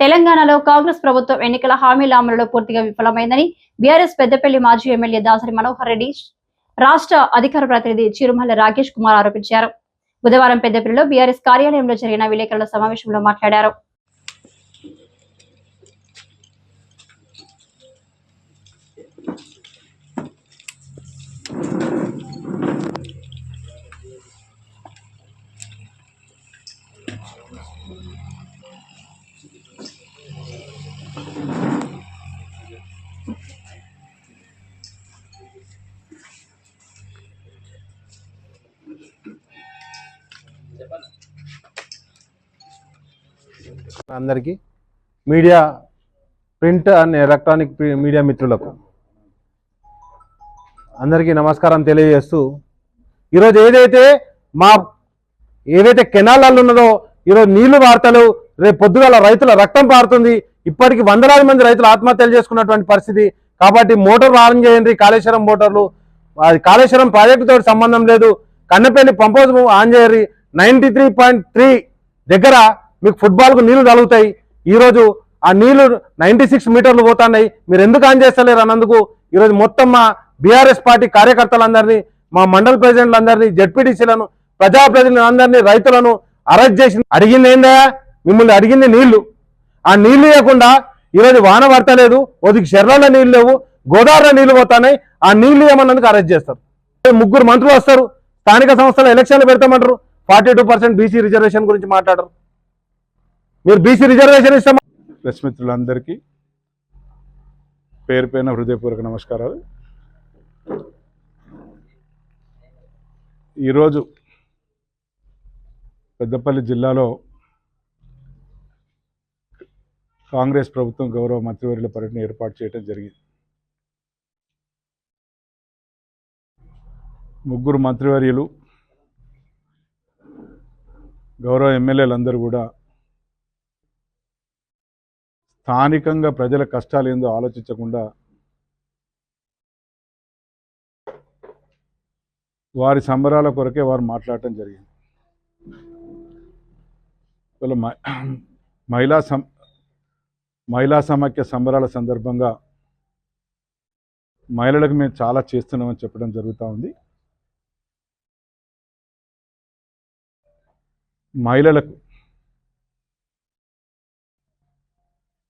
తెలంగాణలో కాంగ్రెస్ ప్రభుత్వం ఎన్నికల హామీల అమలులో పూర్తిగా విఫలమైందని బీఆర్ఎస్ పెద్దపల్లి మాజీ ఎమ్మెల్యే దాసరి మనోహర్ రెడ్డి రాష్ట్ర అధికార ప్రతినిధి చిరుమల్ల రాకేష్ కుమార్ ఆరోపించారు. బుధవారం పెద్దపల్లిలో బీఆర్ఎస్ కార్యాలయంలో జరిగిన విలేకరుల సమావేశంలో మాట్లాడారు. అందరికీ media print and electronic media మిత్రులకు అందరికీ నమస్కారం తెలియజేస్తూ ఈరోజు ఏదైతే మా ఏదైతే కెనాలలో ఉన్నదో ఈరోజు నీళ్ళు వార్తలు రేపు పొద్దుగాల రైతుల రక్తం పారుతుంది ఇప్పటికి వందలాది మంది రైతులు ఆత్మహత్యలు చేసుకున్నటువంటి పరిస్థితి. కాబట్టి మోటార్ ఆన్ చేయండి కాళేశ్వరం మోటార్లు. అది కాళేశ్వరం ప్రాజెక్టుతో సంబంధం లేదు. కన్నపల్లి పంపోజ్ ఆన్ చేయరి నైంటీ త్రీ పాయింట్ త్రీ దగ్గర మీకు ఫుట్బాల్కు నీళ్ళు తగులుతాయి. ఈరోజు ఆ నీళ్ళు నైంటీ సిక్స్ మీటర్లు పోతున్నాయి. మీరు ఎందుకు ఆన్ చేస్తలేరు అన్నందుకు ఈరోజు మొత్తం మా బీఆర్ఎస్ పార్టీ కార్యకర్తలందరినీ మా మండల ప్రెసిడెంట్లందరినీ జడ్పీటీసీలను ప్రజాప్రతినిధులందరినీ రైతులను అరెస్ట్ చేసి అడిగింది ఏందా మిమ్మల్ని అడిగింది నీళ్ళు. ఆ నీళ్ళు ఇవ్వకుండా ఈరోజు వాన పడతలేదు ఒదికి చెర్లలో నీళ్ళు లేవు గోదావరిలో నీళ్ళు పోతున్నాయి ఆ నీళ్ళు ఏమన్నందుకు అరెస్ట్ చేస్తారు. ముగ్గురు మంత్రులు వస్తారు స్థానిక సంస్థల ఎలక్షన్లు పెడతామంటారు forty two percent BC reservation గురించి మాట్లాడరు. మీరు బీసీ రిజర్వేషన్ ఇస్తామా? ప్రెస్ మిత్రులందరికీ పేరు పైన హృదయపూర్వక నమస్కారాలు. ఈరోజు పెద్దపల్లి జిల్లాలో కాంగ్రెస్ ప్రభుత్వం గౌరవ మంత్రివర్యుల పర్యటన ఏర్పాటు చేయడం జరిగింది. ముగ్గురు మంత్రివర్యులు గౌరవ ఎమ్మెల్యేలందరూ కూడా స్థానికంగా ప్రజల కష్టాలు ఏందో ఆలోచించకుండా వారి సంబరాల కొరకే వారు మాట్లాడటం జరిగింది. ఇవాళ మ- మహిళా సం మహిళా సమాఖ్య సంబరాల సందర్భంగా మహిళలకు మేము చాలా చేస్తున్నామని చెప్పడం జరుగుతూ ఉంది. మహిళలకు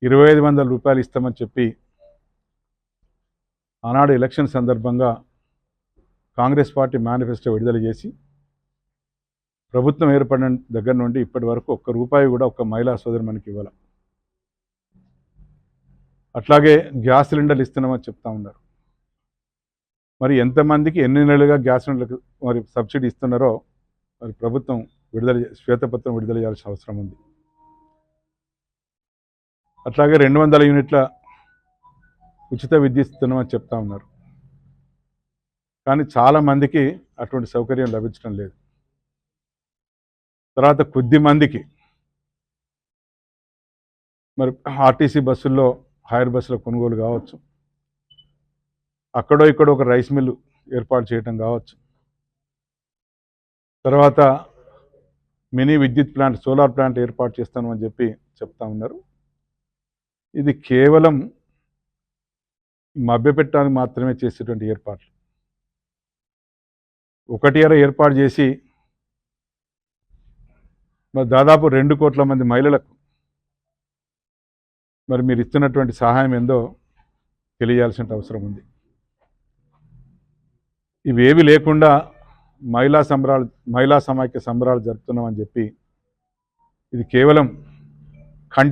ఇరవై ఐదు వందల రూపాయలు ఇస్తామని చెప్పి ఆనాడు ఎలక్షన్ సందర్భంగా కాంగ్రెస్ పార్టీ మేనిఫెస్టో విడుదల చేసి ప్రభుత్వం ఏర్పడిన దగ్గర నుండి ఇప్పటి వరకు ఒక్క రూపాయి కూడా ఒక్క మహిళా సోదరి మనకి ఇవ్వాలి. అట్లాగే గ్యాస్ సిలిండర్లు ఇస్తున్నామని చెప్తా ఉన్నారు. మరి ఎంతమందికి ఎన్ని నెలలుగా గ్యాస్ సిలిండర్లకు మరి సబ్సిడీ ఇస్తున్నారో మరి ప్రభుత్వం విడుదల శ్వేతపత్రం విడుదల చేయాల్సిన అవసరం ఉంది. అట్లాగే రెండు వందల యూనిట్ల ఉచిత విద్యుత్ ఇస్తున్నామని చెప్తా ఉన్నారు. కానీ చాలామందికి అటువంటి సౌకర్యం లభించడం లేదు. తర్వాత కొద్ది మందికి మరి ఆర్టీసీ బస్సుల్లో హైర్ బస్సుల కొనుగోలు కావచ్చు. అక్కడో ఇక్కడో ఒక రైస్ మిల్లు ఏర్పాటు చేయటం కావచ్చు. తర్వాత మినీ విద్యుత్ ప్లాంట్ సోలార్ ప్లాంట్ ఏర్పాటు చేస్తాను అని చెప్పి చెప్తా ఉన్నారు. ఇది కేవలం మభ్యపెట్టడానికి మాత్రమే చేసేటువంటి ఏర్పాట్లు. ఒకటి అర ఏర్పాటు చేసి మరి దాదాపు రెండు కోట్ల మంది మహిళలకు మరి మీరు ఇస్తున్నటువంటి సహాయం ఏందో తెలియాల్సిన అవసరం ఉంది. ఇవేవి లేకుండా మహిళా సంబరాలు మహిళా సమాఖ్య సంబరాలు జరుపుతున్నామని చెప్పి ఇది కేవలం